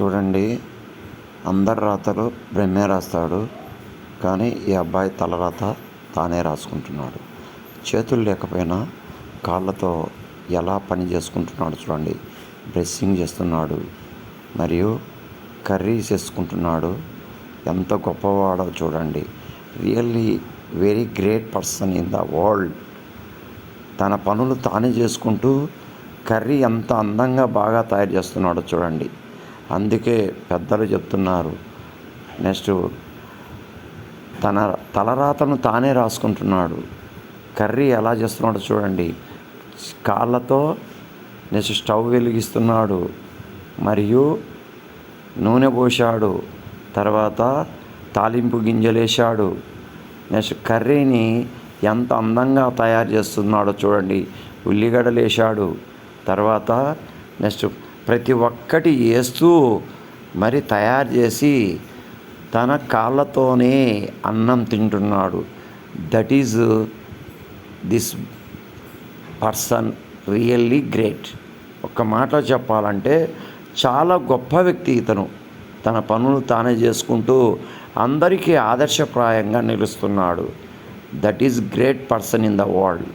చూడండి. అందరి రాతలు బ్రహ్మే రాస్తాడు. కానీ ఈ అబ్బాయి తల రాత తానే రాసుకుంటున్నాడు. చేతులు లేకపోయినా కాళ్ళతో ఎలా పని చేసుకుంటున్నాడు చూడండి. బ్రెస్సింగ్ చేస్తున్నాడు. మరియు కర్రీ చేసుకుంటున్నాడు. ఎంత గొప్పవాడో చూడండి. Really very great person in the world. తన పనులు తానే చేసుకుంటూ కర్రీ ఎంత అందంగా బాగా తయారు చేస్తున్నాడో చూడండి. అందుకే పెద్దలు చెప్తున్నారు. నెక్స్ట్ తన తలరాతను తానే రాసుకుంటున్నాడు. కర్రీ ఎలా చేస్తున్నాడో చూడండి. కాళ్ళతో నెక్స్ట్ స్టవ్ వెలిగిస్తున్నాడు. మరియు నూనె పోశాడు. తర్వాత తాలింపు గింజలేశాడు. నెక్స్ట్ కర్రీని ఎంత అందంగా తయారు చేస్తున్నాడో చూడండి. ఉల్లిగడ్డలు వేశాడు తర్వాత నెక్స్ట్ ప్రతి ఒక్కటి వేస్తూ మరి తయారు చేసి తన కాళ్ళతోనే అన్నం తింటున్నాడు. That is this person really great ఒక్క మాటలో చెప్పాలంటే చాలా గొప్ప వ్యక్తి ఇతను. తన పనులు తానే చేసుకుంటూ అందరికీ ఆదర్శప్రాయంగా నిలుస్తున్నాడు. That is great person in the world